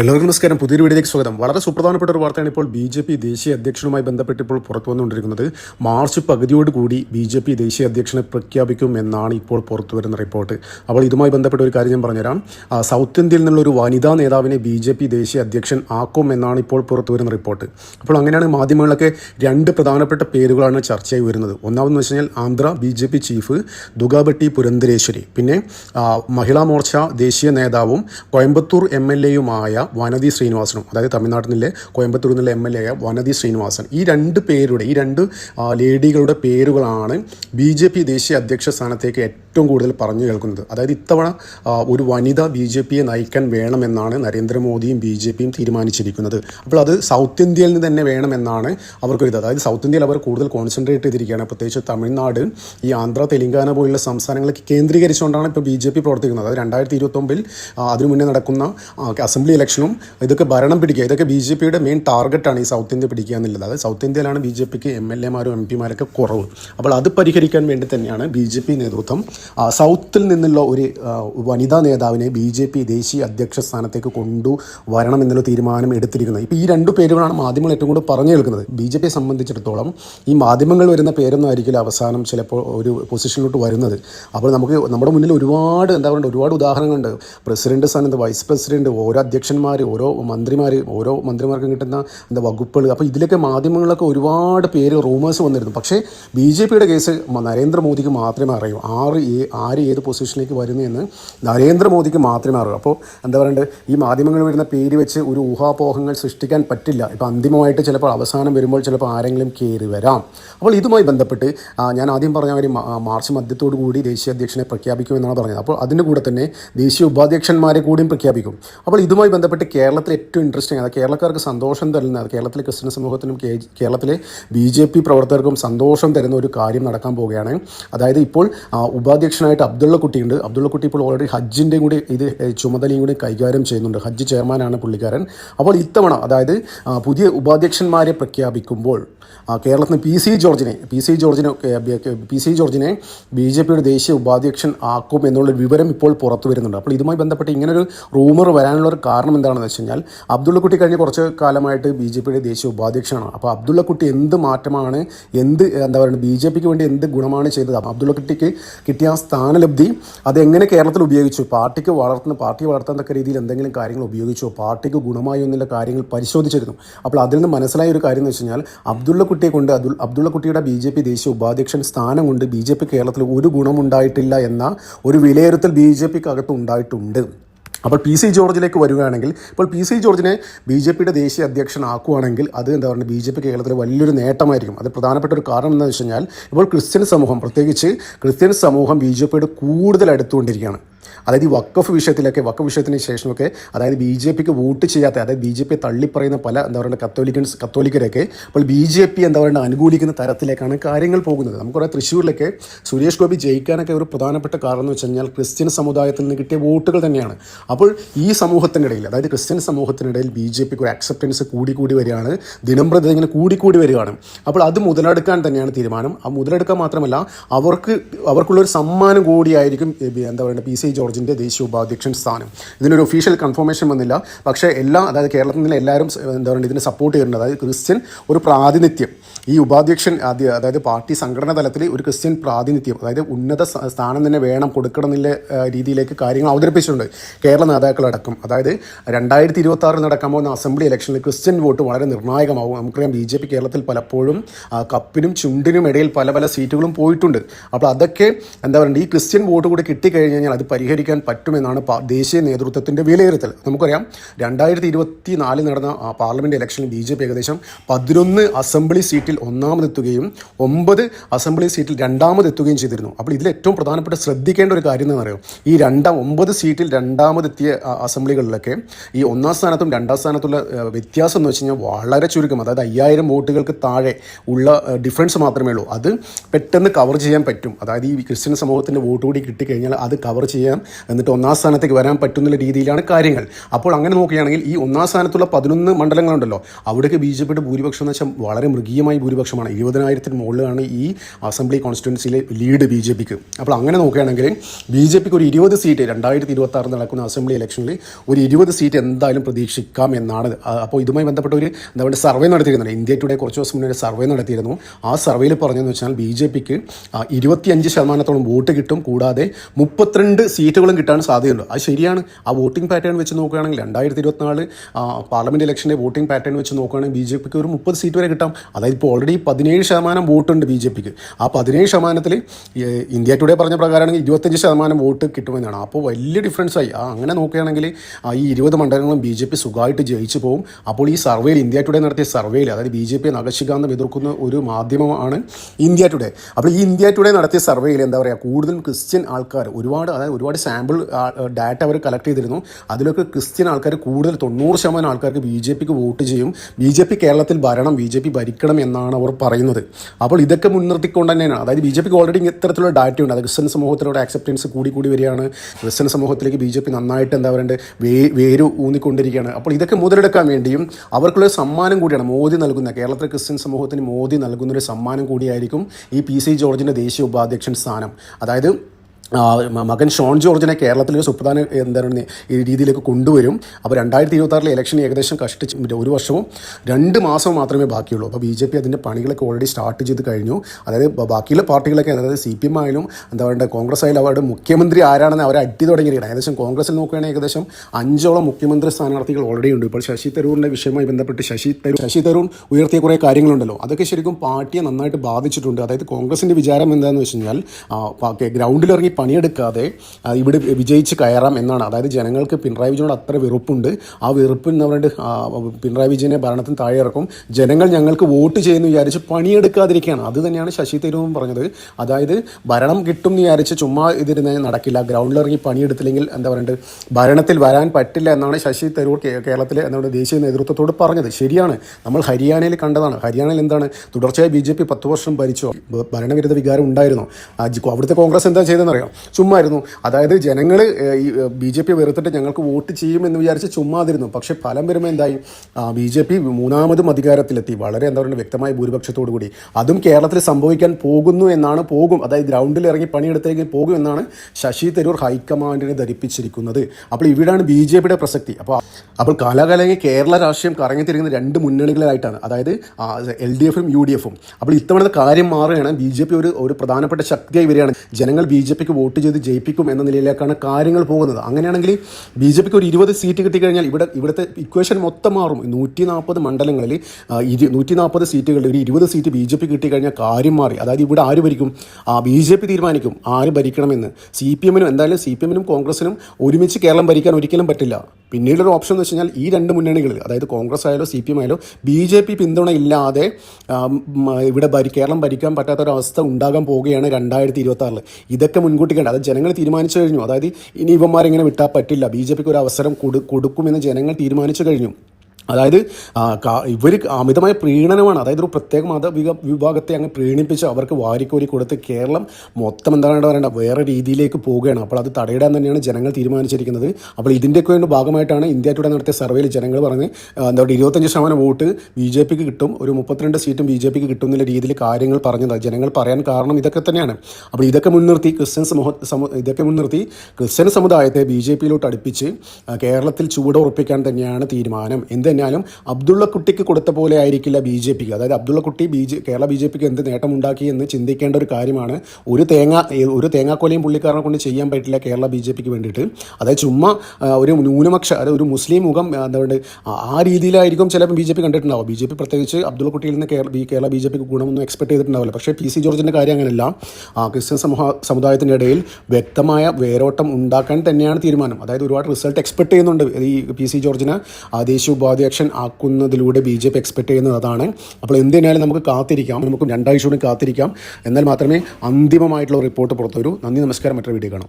എല്ലാവർക്കും നമസ്കാരം. പുതിയൊരു വീഡിയോയിലേക്ക് സ്വാഗതം. വളരെ സുപ്രധാനപ്പെട്ട ഒരു വാർത്തയാണ് ഇപ്പോൾ ബി ജെ പി ദേശീയ അധ്യക്ഷനുമായി ബന്ധപ്പെട്ട് ഇപ്പോൾ പുറത്തു വന്നുകൊണ്ടിരിക്കുന്നത്. മാർച്ച് പകുതിയോടുകൂടി ബി ജെ പി ദേശീയ അധ്യക്ഷനെ പ്രഖ്യാപിക്കും എന്നാണ് ഇപ്പോൾ പുറത്തു വരുന്ന റിപ്പോർട്ട്. അപ്പോൾ ഇതുമായി ബന്ധപ്പെട്ട ഒരു കാര്യം ഞാൻ പറഞ്ഞുതരാം. സൗത്ത് ഇന്ത്യയിൽ നിന്നുള്ള ഒരു വനിതാ നേതാവിനെ ബി ജെ പി ദേശീയ അധ്യക്ഷൻ ആക്കും എന്നാണ് ഇപ്പോൾ പുറത്തു വരുന്ന റിപ്പോർട്ട്. അപ്പോൾ അങ്ങനെയാണ് മാധ്യമങ്ങളൊക്കെ രണ്ട് പ്രധാനപ്പെട്ട പേരുകളാണ് ചർച്ചയായി വരുന്നത്. ഒന്നാമെന്ന് വെച്ച് കഴിഞ്ഞാൽ Andhra B J P chief Daggubati Purandeswari. പിന്നെ മഹിളാ മോർച്ച ദേശീയ നേതാവും കോയമ്പത്തൂർ എം എൽ എയുമായ വനതി ശ്രീനിവാസനും അതായത് തമിഴ്നാട്ടിലെ കോയമ്പത്തൂർ നിന്നുള്ള എം എൽ എ ആയ വനതി ശ്രീനിവാസൻ. ഈ രണ്ട് പേരുടെ ഈ രണ്ട് ലേഡികളുടെ പേരുകളാണ് ബി ജെ പി ദേശീയ അധ്യക്ഷ സ്ഥാനത്തേക്ക് കൂടുതൽ പറഞ്ഞു കേൾക്കുന്നത്. അതായത് ഇത്തവണ ഒരു വനിത ബി ജെ പിയെ നയിക്കാൻ വേണമെന്നാണ് നരേന്ദ്രമോദിയും ബി ജെ പിയും തീരുമാനിച്ചിരിക്കുന്നത്. അപ്പോൾ അത് സൗത്ത് ഇന്ത്യയിൽ നിന്ന് തന്നെ വേണമെന്നാണ് അവർക്കൊരിത് അതായത് സൗത്ത് ഇന്ത്യയിൽ അവർ കൂടുതൽ കോൺസെൻട്രേറ്റ് ചെയ്തിരിക്കുകയാണ്. പ്രത്യേകിച്ച് തമിഴ്നാട് ഈ ആന്ധ്ര തെലങ്കാന പോലുള്ള സംസ്ഥാനങ്ങളൊക്കെ കേന്ദ്രീകരിച്ചുകൊണ്ടാണ് ഇപ്പോൾ ബി ജെ പി പ്രവർത്തിക്കുന്നത്. അതായത് രണ്ടായിരത്തി ഇരുപത്തൊമ്പതിൽ അതിനു മുന്നേ നടക്കുന്ന അസംബ്ലി ഇലക്ഷനും ഇതൊക്കെ ഭരണം പിടിക്കുക ഇതൊക്കെ ബി ജെ പിയുടെ മെയിൻ ടാർഗറ്റാണ് ഈ സൗത്ത് ഇന്ത്യ പിടിക്കുക എന്നുള്ളത്. അതായത് സൗത്ത് ഇന്ത്യയിലാണ് ബി ജെ പിക്ക് എം എൽ എമാരും എം പിമാരൊക്കെ കുറവ്. അപ്പോൾ അത് പരിഹരിക്കാൻ വേണ്ടി തന്നെയാണ് ബി ജെ പി നേതൃത്വം സൗത്തിൽ നിന്നുള്ള ഒരു വനിതാ നേതാവിനെ ബി ജെ പി ദേശീയ അധ്യക്ഷ സ്ഥാനത്തേക്ക് കൊണ്ടുവരണം എന്നുള്ള തീരുമാനം എടുത്തിരിക്കുന്നത്. ഇപ്പോൾ ഈ രണ്ട് പേരുകളാണ് മാധ്യമങ്ങൾ ഏറ്റവും കൂടുതൽ പറഞ്ഞു കേൾക്കുന്നത്. ബി ജെ പിയെ സംബന്ധിച്ചിടത്തോളം ഈ മാധ്യമങ്ങൾ വരുന്ന പേരൊന്നും ആയിരിക്കില്ല അവസാനം ചിലപ്പോൾ ഒരു പൊസിഷനിലോട്ട് വരുന്നത്. അപ്പോൾ നമുക്ക് നമ്മുടെ മുന്നിൽ ഒരുപാട് എന്താ പറയുക ഒരുപാട് ഉദാഹരണങ്ങളുണ്ട്. പ്രസിഡന്റ് സ്ഥാനത്ത് വൈസ് പ്രസിഡന്റ് ഓരോ അധ്യക്ഷന്മാർ ഓരോ മന്ത്രിമാർ ഓരോ മന്ത്രിമാർക്കും കിട്ടുന്ന എന്താ വകുപ്പുകൾ അപ്പോൾ ഇതിലൊക്കെ മാധ്യമങ്ങളിലൊക്കെ ഒരുപാട് പേര് റൂമേഴ്സ് വന്നിരുന്നു. പക്ഷേ ബി ജെ പിയുടെ കേസ് നരേന്ദ്രമോദിക്ക് മാത്രമേ അറിയൂ. ആറ് ആര് ഏത് പൊസിഷനിലേക്ക് വരുന്നു എന്ന് നരേന്ദ്രമോദിക്ക് മാത്രമേ അറിയൂ. അപ്പോൾ എന്താ പറയണ്ടത് ഈ മാധ്യമങ്ങൾ വരുന്ന പേര് വെച്ച് ഒരു ഊഹാപോഹങ്ങൾ സൃഷ്ടിക്കാൻ പറ്റില്ല. ഇപ്പോൾ അന്തിമമായിട്ട് ചിലപ്പോൾ അവസാനം വരുമ്പോൾ ചിലപ്പോൾ ആരെങ്കിലും കയറി വരാം. അപ്പോൾ ഇതുമായി ബന്ധപ്പെട്ട് ഞാൻ ആദ്യം പറഞ്ഞ ഒരു മാർച്ച് മധ്യത്തോടു കൂടി ദേശീയ അധ്യക്ഷനെ പ്രഖ്യാപിക്കുമെന്നാണ് പറഞ്ഞത്. അപ്പോൾ അതിന്റെ കൂടെ തന്നെ ദേശീയ ഉപാധ്യക്ഷന്മാരെ കൂടിയും പ്രഖ്യാപിക്കും. അപ്പോൾ ഇതുമായി ബന്ധപ്പെട്ട് കേരളത്തിൽ ഏറ്റവും ഇൻട്രസ്റ്റിംഗ് ആണ് കേരളക്കാർക്ക് സന്തോഷം തരുന്ന കേരളത്തിലെ ക്രിസ്ത്യൻ സമൂഹത്തിനും കേരളത്തിലെ ബി ജെ പി പ്രവർത്തകർക്കും സന്തോഷം തരുന്ന ഒരു കാര്യം നടക്കാൻ പോവുകയാണ്. അതായത് ഇപ്പോൾ ആ, ഉപാധ്യക്ഷനായിട്ട് അബ്ദുള്ള കുട്ടിയുണ്ട്. അബ്ദുള്ള കുട്ടി ഇപ്പോൾ ഓൾറെഡി ഹജ്ജിന്റെയും കൂടി ഇത് ചുമതലയും കൂടി കൈകാര്യം ചെയ്യുന്നുണ്ട്. ഹജ്ജ് ചെയർമാനാണ് പുള്ളിക്കാരൻ. അപ്പോൾ ഇത്തവണ അതായത് പുതിയ ഉപാധ്യക്ഷന്മാരെ പ്രഖ്യാപിക്കുമ്പോൾ കേരളത്തിന് പി സി ജോർജിനെ പി സി ജോർജിനെ പി സി ജോർജിനെ ബി ജെ പിയുടെ ദേശീയ ഉപാധ്യക്ഷൻ ആക്കും എന്നുള്ള വിവരം ഇപ്പോൾ പുറത്തു വരുന്നുണ്ട്. അപ്പോൾ ഇതുമായി ബന്ധപ്പെട്ട് ഇങ്ങനൊരു റൂമർ വരാനുള്ള ഒരു കാരണം എന്താണെന്ന് വെച്ച് കഴിഞ്ഞാൽ അബ്ദുള്ള കുട്ടി കഴിഞ്ഞ കുറച്ച് കാലമായിട്ട് ബി ജെ പിയുടെ ദേശീയ ഉപാധ്യക്ഷനാണ്. അപ്പോൾ അബ്ദുള്ള കുട്ടി എന്ത് മാറ്റമാണ് എന്ത് എന്താ പറയുക ബി ജെ പിക്ക് വേണ്ടി എന്ത് ഗുണമാണ് ചെയ്തത്? അബ്ദുള്ള കുട്ടിക്ക് കിട്ടിയ സ്ഥാനലബ്ധി അതെങ്ങനെ കേരളത്തിൽ ഉപയോഗിച്ചു? പാർട്ടിക്ക് വളർത്തുന്ന പാർട്ടി വളർത്താൻ തക്ക രീതിയിൽ എന്തെങ്കിലും കാര്യങ്ങൾ ഉപയോഗിച്ചോ? പാർട്ടിക്ക് ഗുണമായോ എന്നുള്ള കാര്യങ്ങൾ പരിശോധിച്ചിരുന്നു. അപ്പോൾ അതിൽ നിന്ന് മനസ്സിലായ ഒരു കാര്യം എന്ന് വെച്ച് കഴിഞ്ഞാൽ അബ്ദുള്ള കുട്ടിയെ കൊണ്ട് അബ്ദുൾ അബ്ദുള്ളക്കുട്ടിയുടെ ബി ജെ പി ദേശീയ ഉപാധ്യക്ഷൻ സ്ഥാനം കൊണ്ട് ബി ജെ പി കേരളത്തിൽ ഒരു ഗുണമുണ്ടായിട്ടില്ല എന്ന ഒരു വിലയിരുത്തൽ ബി ജെ പിക്ക് അകത്ത് ഉണ്ടായിട്ടുണ്ട്. അപ്പോൾ പി സി ജോർജിലേക്ക് വരികയാണെങ്കിൽ ഇപ്പോൾ പി സി ജോർജിനെ ബി ജെ പിയുടെ ദേശീയ അധ്യക്ഷനാക്കുകയാണെങ്കിൽ അത് എന്താ പറയുക ബി ജെ പി കേരളത്തിൽ വലിയൊരു നേട്ടമായിരിക്കും. അത് പ്രധാനപ്പെട്ട ഒരു കാരണം എന്താണെന്ന് വെച്ച് കഴിഞ്ഞാൽ ഇപ്പോൾ ക്രിസ്ത്യൻ സമൂഹം പ്രത്യേകിച്ച് ക്രിസ്ത്യൻ സമൂഹം ബി ജെ പിയുടെ കൂടുതൽ അടുത്തുകൊണ്ടിരിക്കുകയാണ്. അതായത് ഈ വക്കഫ് വിഷയത്തിലൊക്കെ വക്കഫ് വിഷയത്തിന് ശേഷമൊക്കെ അതായത് ബി ജെ പിക്ക് വോട്ട് ചെയ്യാത്ത അതായത് ബി ജെ പി തള്ളിപ്പറയുന്ന പല എന്താ പറയുക കത്തോലിക്കൻസ് കത്തോലിക്കരൊക്കെ ഇപ്പോൾ ബി ജെ പി എന്താ പറയുക അനുകൂലിക്കുന്ന തരത്തിലേക്കാണ് കാര്യങ്ങൾ പോകുന്നത്. നമുക്കറിയാം തൃശ്ശൂരിലൊക്കെ സുരേഷ് ഗോപി ജയിക്കാനൊക്കെ ഒരു പ്രധാനപ്പെട്ട കാരണം എന്ന് വെച്ച് കഴിഞ്ഞാൽ ക്രിസ്ത്യൻ സമുദായത്തിൽ നിന്ന് കിട്ടിയ വോട്ടുകൾ തന്നെയാണ്. അപ്പോൾ ഈ സമൂഹത്തിനിടയിൽ അതായത് ക്രിസ്ത്യൻ സമൂഹത്തിനിടയിൽ ബി ജെ പിക്ക് ഒരു അക്സെപ്റ്റൻസ് കൂടി കൂടി വരികയാണ് ദിനംപ്രതി ഇങ്ങനെ കൂടി കൂടി വരികയാണ്. അപ്പോൾ അത് മുതലെടുക്കാൻ തന്നെയാണ് തീരുമാനം. ആ മുതലെടുക്കാൻ മാത്രമല്ല അവർക്ക് അവർക്കുള്ളൊരു സമ്മാനം കൂടിയായിരിക്കും എന്താ പറയുക പി സി ജോർജിന്റെ ദേശീയ ഉപാധ്യക്ഷൻ സ്ഥാനം. ഇതിനൊരു ഒഫീഷ്യൽ കൺഫർമേഷൻ വന്നില്ല. പക്ഷേ എല്ലാ അതായത് കേരളത്തിൽ നിന്ന് എല്ലാവരും എന്താ പറയുക ഇതിനെ സപ്പോർട്ട് ചെയ്യുന്നുണ്ട്. അതായത് ക്രിസ്ത്യൻ ഒരു പ്രാതിനിധ്യം. ഈ ഉപാധ്യക്ഷൻ ആദ്യ അതായത് പാർട്ടി സംഘടന തലത്തിൽ ഒരു ക്രിസ്ത്യൻ പ്രാതിനിധ്യം അതായത് ഉന്നത സ്ഥാനം തന്നെ വേണം കൊടുക്കണം എന്നുള്ള രീതിയിലേക്ക് കാര്യങ്ങൾ അവതരിപ്പിച്ചിട്ടുണ്ട്. കേരള നേതാക്കളടക്കം. അതായത് രണ്ടായിരത്തി ഇരുപത്തി ആറിൽ നടക്കാൻ പോകുന്ന അസംബ്ലി ഇലക്ഷനിൽ ക്രിസ്ത്യൻ വോട്ട് വളരെ നിർണായകമാവും നമുക്കറിയാം ബി ജെ പി കേരളത്തിൽ പലപ്പോഴും കപ്പിനും ചുണ്ടിനും ഇടയിൽ പല പല സീറ്റുകളും പോയിട്ടുണ്ട്. അപ്പോൾ അതൊക്കെ എന്താ പറയുക ഈ ക്രിസ്ത്യൻ വോട്ട് കൂടി കിട്ടിക്കഴിഞ്ഞ് കഴിഞ്ഞാൽ അത് പരിഹരിക്കാൻ പറ്റുമെന്നാണ് ദേശീയ നേതൃത്വത്തിന്റെ വിലയിരുത്തൽ. നമുക്കറിയാം രണ്ടായിരത്തി ഇരുപത്തി നാലിൽ നടന്ന പാർലമെന്റ് ഇലക്ഷനിൽ ബി ജെ പി ഏകദേശം പതിനൊന്ന് അസംബ്ലി സീറ്റിൽ ഒന്നാമതെത്തുകയും ഒമ്പത് അസംബ്ലി സീറ്റിൽ രണ്ടാമതെത്തുകയും ചെയ്തിരുന്നു. അപ്പോൾ ഇതിൽ ഏറ്റവും പ്രധാനപ്പെട്ട ശ്രദ്ധിക്കേണ്ട ഒരു കാര്യം എന്ന് ഈ രണ്ടാം ഒമ്പത് സീറ്റിൽ രണ്ടാമതെത്തിയ അസംബ്ലികളിലൊക്കെ ഈ ഒന്നാം സ്ഥാനത്തും രണ്ടാം സ്ഥാനത്തുള്ള വ്യത്യാസം എന്ന് വെച്ച് കഴിഞ്ഞാൽ വളരെ ചുരുക്കം. അതായത് അയ്യായിരം വോട്ടുകൾക്ക് താഴെ ഉള്ള ഡിഫറൻസ് മാത്രമേ ഉള്ളൂ. അത് പെട്ടെന്ന് കവർ ചെയ്യാൻ പറ്റും. അതായത് ഈ ക്രിസ്ത്യൻ സമൂഹത്തിന്റെ വോട്ട് കൂടി കിട്ടിക്കഴിഞ്ഞാൽ അത് കവർ ചെയ്യാൻ എന്നിട്ട് ഒന്നാം സ്ഥാനത്തേക്ക് വരാൻ പറ്റുന്ന രീതിയിലാണ് കാര്യങ്ങൾ. അപ്പോൾ അങ്ങനെ നോക്കുകയാണെങ്കിൽ ഈ ഒന്നാം സ്ഥാനത്തുള്ള പതിനൊന്ന് മണ്ഡലങ്ങളുണ്ടല്ലോ അവിടേക്ക് ബി ജെ പിയുടെ ഭൂരിപക്ഷം എന്ന് വെച്ചാൽ വളരെ മൃഗീയമായ ഭൂരിപക്ഷമാണ്. ഇരുപതിനായിരത്തിന് മുകളിലാണ് ഈ അസംബ്ലി കോൺസ്റ്റിറ്റ്യൻസിയിലെ ലീഡ് ബി ജെ പിക്ക്. അപ്പോൾ അങ്ങനെ നോക്കുകയാണെങ്കിൽ ബി ജെ പിക്ക് ഒരു ഇരുപത് സീറ്റ് രണ്ടായിരത്തി ഇരുപത്തി ആറിൽ നടക്കുന്ന അസംബ്ലി ഇലക്ഷനിൽ ഒരു ഇരുപത് സീറ്റ് എന്തായാലും പ്രതീക്ഷിക്കാം എന്നാണ്. അപ്പോൾ ഇതുമായി ബന്ധപ്പെട്ട ഒരു എന്താ പറയുക സർവേ നടത്തിയിരുന്നത് ഇന്ത്യ ടുഡേ കുറച്ച് ദിവസം മുന്നേ ഒരു സർവേ നടത്തിയിരുന്നു. ആ സർവേയിൽ പറഞ്ഞതെന്ന് വെച്ചാൽ ബി ജെ പിക്ക് ഇരുപത്തിയഞ്ച് ശതമാനത്തോളം വോട്ട് കിട്ടും കൂടാതെ മുപ്പത്തിരണ്ട് സീറ്റുകളും കിട്ടാൻ സാധ്യതയുണ്ട്. അത് ശരിയാണ്. ആ വോട്ടിംഗ് പാറ്റേൺ വെച്ച് നോക്കുകയാണെങ്കിൽ രണ്ടായിരത്തി ഇരുപത്തിനാല് പാർലമെന്റ് ഇലക്ഷന്റെ വോട്ടിംഗ് പാറ്റേൺ വെച്ച് നോക്കുകയാണെങ്കിൽ ബി ജെ പിക്ക് ഒരു മുപ്പത് സീറ്റ് വരെ കിട്ടാം. അതായത് ഇപ്പോൾ ഓൾറെഡി പതിനേഴ് ശതമാനം വോട്ടുണ്ട് ബി ജെ പിക്ക്. ആ പതിനേഴ് ശതമാനത്തിൽ ഇന്ത്യ ടുഡേ പറഞ്ഞ പ്രകാരമാണെങ്കിൽ ഇരുപത്തഞ്ച് ശതമാനം വോട്ട് കിട്ടുമെന്നാണ്. അപ്പോൾ വലിയ ഡിഫറൻസ് ആയി. ആ അങ്ങനെ നോക്കുകയാണെങ്കിൽ ഈ ഇരുപത് മണ്ഡലങ്ങളും ബി ജെ പി സുഖമായിട്ട് ജയിച്ചു പോകും അപ്പോൾ ഈ സർവേയിൽ ഇന്ത്യ ടുഡേ നടത്തിയ സർവേയിൽ അതായത് ബി ജെ പി നഗശികാന്തം എതിർക്കുന്ന ഒരു മാധ്യമമാണ് ഇന്ത്യ ടുഡേ അപ്പോൾ ഈ ഇന്ത്യ ടുഡേ നടത്തിയ സർവേയിൽ എന്താ പറയുക? കൂടുതൽ ക്രിസ്ത്യൻ ആൾക്കാർ ഒരുപാട് അതായത് ഒരുപാട് സാമ്പിൾ ഡാറ്റ അവർ കളക്ട് ചെയ്തിരുന്നു. അതിലൊക്കെ ക്രിസ്ത്യൻ ആൾക്കാർ കൂടുതൽ തൊണ്ണൂറ് ശതമാനം ആൾക്കാർക്ക് ബി ജെ പിക്ക് വോട്ട് ചെയ്യും. ബി ജെ പി കേരളത്തിൽ ഭരണം ബി ജെ പി ഭരിക്കണം എന്നാണ് അവർ പറയുന്നത്. അപ്പോൾ ഇതൊക്കെ മുൻനിർത്തിക്കൊണ്ട് തന്നെയാണ്. അതായത് ബി ജെ പിക്ക് ഓൾറെഡി ഇത്തരത്തിലുള്ള ഡാറ്റ ഉണ്ട്. അത് ക്രിസ്ത്യൻ സമൂഹത്തിലൂടെ ആക്സെപ്റ്റൻസ് കൂടി കൂടി വരികയാണ്. ക്രിസ്ത്യൻ സമൂഹത്തിലേക്ക് ബി ജെ പി നന്നായിട്ട് എന്താ പറയണ്ടത് വേ വേര് ഊന്നിക്കൊണ്ടിരിക്കുകയാണ്. അപ്പോൾ ഇതൊക്കെ മുതലെടുക്കാൻ വേണ്ടിയും അവർക്കുള്ള സമ്മാനം കൂടിയാണ് മോദി നൽകുന്ന കേരളത്തിലെ ക്രിസ്ത്യൻ സമൂഹത്തിന് മോദി നൽകുന്ന ഒരു സമ്മാനം കൂടിയായിരിക്കും ഈ പി സി ജോർജിന്റെ ദേശീയ ഉപാധ്യക്ഷൻ സ്ഥാനം. അതായത് മകൻ ഷോൺ ജോർജിനെ കേരളത്തിലെ സുപ്രധാന എന്താണ് ഈ രീതിയിലേക്ക് കൊണ്ടുവരും. അപ്പോൾ രണ്ടായിരത്തി ഇരുപത്തി ആറിലെ ഇലക്ഷൻ ഏകദേശം കഷ്ടിച്ച് ഒരു വർഷവും രണ്ട് മാസവും മാത്രമേ ബാക്കിയുള്ളൂ. അപ്പോൾ ബി ജെ പി അതിന്റെ പണികളൊക്കെ ഓൾറെഡി സ്റ്റാർട്ട് ചെയ്ത് കഴിഞ്ഞു. അതായത് ബാക്കിയുള്ള പാർട്ടികളൊക്കെ അതായത് സി പി എം ആയാലും എന്താ പറയുക കോൺഗ്രസ് ആയാലും അവരുടെ മുഖ്യമന്ത്രി ആരാണെന്ന് അവരെ അടി തുടങ്ങിയിരിക്കണം ഏകദേശം കോൺഗ്രസിൽ നോക്കുകയാണെങ്കിൽ ഏകദേശം അഞ്ചോളം മുഖ്യമന്ത്രി സ്ഥാനാർത്ഥികൾ ഓൾറെഡി ഉണ്ട്. ഇപ്പോൾ ശശി തരൂറിന്റെ വിഷയമായി ബന്ധപ്പെട്ട് ശശി തരൂർ ശശി തരൂർ ഉയർത്തിയ കുറേ കാര്യങ്ങളുണ്ടല്ലോ. അതൊക്കെ ശരിക്കും പാർട്ടിയെ നന്നായിട്ട് ബാധിച്ചിട്ടുണ്ട്. അതായത് കോൺഗ്രസിന്റെ വിചാരം എന്താണെന്ന് വെച്ച് കഴിഞ്ഞാൽ ആ, പ- ഗ്രൗണ്ടിലിറങ്ങി പണിയെടുക്കാതെ ഇവിടെ വിജയിച്ച് കയറാം എന്നാണ്. അതായത് ജനങ്ങൾക്ക് പിണറായി വിജയനോട് അത്ര വെറുപ്പുണ്ട്. ആ വെറുപ്പ് എന്ന് പറഞ്ഞിട്ട് പിണറായി വിജയനെ ഭരണത്തിന് താഴെ ഇറക്കും ജനങ്ങൾ ഞങ്ങൾക്ക് വോട്ട് ചെയ്യുന്നു വിചാരിച്ച് പണിയെടുക്കാതിരിക്കുകയാണ്. അത് തന്നെയാണ് ശശി തരൂർ പറഞ്ഞത്. അതായത് ഭരണം കിട്ടും എന്ന് വിചാരിച്ച് ചുമ്മാ ഇതിരുന്ന് നടക്കില്ല. ഗ്രൗണ്ടിൽ ഗ്രൗണ്ടിലിറങ്ങി പണിയെടുത്തില്ലെങ്കിൽ എന്താ പറയുക ഭരണത്തിൽ വരാൻ പറ്റില്ല എന്നാണ് ശശി തരൂർ കേരളത്തിലെ എന്താണ് ദേശീയ നേതൃത്വത്തോട് പറഞ്ഞത്. ശരിയാണ്. നമ്മൾ ഹരിയാനയിൽ കണ്ടതാണ്. ഹരിയാനയിൽ എന്താണ്? തുടർച്ചയായി ബി ജെ പി പത്ത് വർഷം ഭരിച്ചോ? ഭരണവിരുദ്ധ വികാരം ഉണ്ടായിരുന്നു? അവിടുത്തെ കോൺഗ്രസ് എന്താ ചെയ്തതെന്നറിയാം? ചുമ്മായിരുന്നു. അതായത് ജനങ്ങൾ ഈ ബി ജെ പി വെറുത്തിട്ട് ഞങ്ങൾക്ക് വോട്ട് ചെയ്യുമെന്ന് വിചാരിച്ച് ചുമ്മാതിരുന്നു. പക്ഷേ ഫലം വരുമ്പോൾ എന്തായി? ബി ജെ പി മൂന്നാമതും അധികാരത്തിലെത്തി. വളരെ എന്താ പറയുക വ്യക്തമായ ഭൂരിപക്ഷത്തോടു കൂടി. അതും കേരളത്തിൽ സംഭവിക്കാൻ പോകുന്നു എന്നാണ് പോകും. അതായത് ഗ്രൗണ്ടിൽ ഇറങ്ങി പണിയെടുത്തേക്ക് പോകും എന്നാണ് ശശി തരൂർ ഹൈക്കമാൻഡിനെ ധരിപ്പിച്ചിരിക്കുന്നത്. അപ്പോൾ ഇവിടെയാണ് ബി ജെ പിയുടെ പ്രസക്തി. അപ്പോൾ അപ്പോൾ കാലാകാലങ്ങളിൽ കേരള രാഷ്ട്രീയം കറങ്ങിത്തിരിക്കുന്ന രണ്ട് മുന്നണികളായിട്ടാണ് അതായത് എൽ ഡി എഫും യു ഡി എഫും. അപ്പോൾ ഇത്തവണത്തെ കാര്യം മാറുകയാണ് ബി ജെ പി ഒരു ഒരു പ്രധാനപ്പെട്ട ശക്തിയായി വരികയാണ്. ജനങ്ങൾ ബി ജെ പിക്ക് വോട്ട് ചെയ്ത് ജയിപ്പിക്കും എന്ന നിലയിലേക്കാണ് കാര്യങ്ങൾ പോകുന്നത്. അങ്ങനെയാണെങ്കിൽ ബി ജെ പിക്ക് ഒരു ഇരുപത് സീറ്റ് കിട്ടിക്കഴിഞ്ഞാൽ ഇവിടെ ഇവിടുത്തെ ഇക്വേഷൻ മൊത്തം മാറും. നൂറ്റി നാൽപ്പത് മണ്ഡലങ്ങളിൽ നൂറ്റി നാൽപ്പത് സീറ്റുകളിൽ ഒരു ഇരുപത് സീറ്റ് ബി ജെ പി കിട്ടിക്കഴിഞ്ഞാൽ കാര്യം മാറി. അതായത് ഇവിടെ ആര് ഭരിക്കും? ആ ബി ജെ പി തീരുമാനിക്കും ആര് ഭരിക്കണമെന്ന്. സി പി എമ്മിനും എന്തായാലും സി പി എമ്മിനും കോൺഗ്രസിനും ഒരുമിച്ച് കേരളം ഭരിക്കാൻ ഒരിക്കലും പറ്റില്ല. പിന്നീടൊരു ഓപ്ഷൻ എന്ന് വെച്ച് കഴിഞ്ഞാൽ ഈ രണ്ട് മുന്നണികളിൽ അതായത് കോൺഗ്രസ് ആയാലോ സി പി എം ആയാലോ ബി ജെ പി പിന്തുണ ഇല്ലാതെ ഇവിടെ ഭരി കേരളം ഭരിക്കാൻ പറ്റാത്തൊരവസ്ഥ ഉണ്ടാകാൻ പോവുകയാണ് രണ്ടായിരത്തി ഇരുപത്തി ആറിൽ ഇതൊക്കെ മുൻകൂട്ടി കണ്ട് അത് ജനങ്ങൾ തീരുമാനിച്ചു കഴിഞ്ഞു. അതായത് ഇനി ഇവന്മാരെങ്ങനെ വിട്ടാൽ പറ്റില്ല. ബി ജെ പിക്ക് ഒരു അവസരം കൊടു കൊടുക്കുമെന്ന് ജനങ്ങൾ തീരുമാനിച്ചു കഴിഞ്ഞു. അതായത് ഇവർ അമിതമായ പ്രീണനമാണ്. അതായത് ഒരു പ്രത്യേക മത വിഭാഗത്തെ അങ്ങ് പ്രീണിപ്പിച്ച് അവർക്ക് വാരിക്കോരി കൊടുത്ത് കേരളം മൊത്തം എന്താണ് പറയേണ്ട വേറെ രീതിയിലേക്ക് പോവുകയാണ്. അപ്പോൾ അത് തടയിടാൻ തന്നെയാണ് ജനങ്ങൾ തീരുമാനിച്ചിരിക്കുന്നത്. അപ്പോൾ ഇതിന്റെയൊക്കെ വേണ്ടി ഭാഗമായിട്ടാണ് ഇന്ത്യ ടുഡേ നടത്തിയ സർവേയിൽ ജനങ്ങൾ പറഞ്ഞ് എന്താ പറയുക ഇരുപത്തഞ്ച് ശതമാനം വോട്ട് ബി ജെ പിക്ക് കിട്ടും ഒരു മുപ്പത്തിരണ്ട് സീറ്റും ബി ജെ പിക്ക് കിട്ടും എന്നുള്ള രീതിയിൽ കാര്യങ്ങൾ പറഞ്ഞത്. ജനങ്ങൾ പറയാൻ കാരണം ഇതൊക്കെ തന്നെയാണ്. അപ്പോൾ ഇതൊക്കെ മുൻനിർത്തി ക്രിസ്ത്യൻ സമൂഹ സമു ഇതൊക്കെ മുൻനിർത്തി ക്രിസ്ത്യൻ സമുദായത്തെ ബി ജെ പിയിലോട്ട് അടുപ്പിച്ച് കേരളത്തിൽ കേരളത്തിൽ ചൂടുറപ്പിക്കാൻ തന്നെയാണ് തീരുമാനം. എന്ത് തന്നെയാലും അബ്ദുള്ള കുട്ടിക്ക് കൊടുത്ത പോലെ ആയിരിക്കില്ല ബി ജെ പിക്ക്. അതായത് Abdulla Kutty B J Kerala B J പിക്ക് എന്ത് നേട്ടമുണ്ടാക്കി എന്ന് ചിന്തിക്കേണ്ട ഒരു കാര്യമാണ്. ഒരു തേങ്ങ ഒരു തേങ്ങാക്കൊലയും പുള്ളിക്കാരനെ കൊണ്ട് ചെയ്യാൻ പറ്റില്ല കേരള ബി ജെ പിക്ക് വേണ്ടിയിട്ട്. അതായത് ചുമ്മാ ഒരു ന്യൂനപക്ഷ അതായത് ഒരു മുസ്ലിം മുഖം എന്താ പറയുക ആ- രീതിയിലായിരിക്കും ചിലപ്പോൾ ബി ജെ പി കണ്ടിട്ടുണ്ടാവും ബി ജെ പി പ്രത്യേകിച്ച് അബ്ദുള്ള കുട്ടിയിൽ നിന്ന് Kerala B Kerala B J പിക്ക് ഗുണമൊന്നും എക്സ്പെക്ട് ചെയ്തിട്ടുണ്ടാവില്ല. പക്ഷേ പി സി ജോർജിന്റെ കാര്യം അങ്ങനെയല്ല. ക്രിസ്ത്യൻ സമൂഹ സമുദായത്തിന്റെ ഇടയിൽ വ്യക്തമായ വേരോട്ടം ഉണ്ടാക്കാൻ തന്നെയാണ് തീരുമാനം. അതായത് ഒരുപാട് റിസൾട്ട് എക്സ്പെക്ട് ചെയ്യുന്നുണ്ട് ഈ പി സി ജോർജിന്. ദേശീയ ഉപാധ്യക്ഷൻ ആക്കുന്നതിലൂടെ ബി ജെ പി എക്സ്പെക്ട് ചെയ്യുന്നത് അതാണ്. അപ്പോൾ എന്തിനായാലും നമുക്ക് കാത്തിരിക്കാം. നമുക്ക് രണ്ടാഴ്ച കൂടി കാത്തിരിക്കാം. എന്നാൽ മാത്രമേ അന്തിമമായിട്ടുള്ള റിപ്പോർട്ട് പുറത്തു വരൂ നന്ദി നമസ്കാരം. മറ്റൊരു വീഡിയോ കാണാം.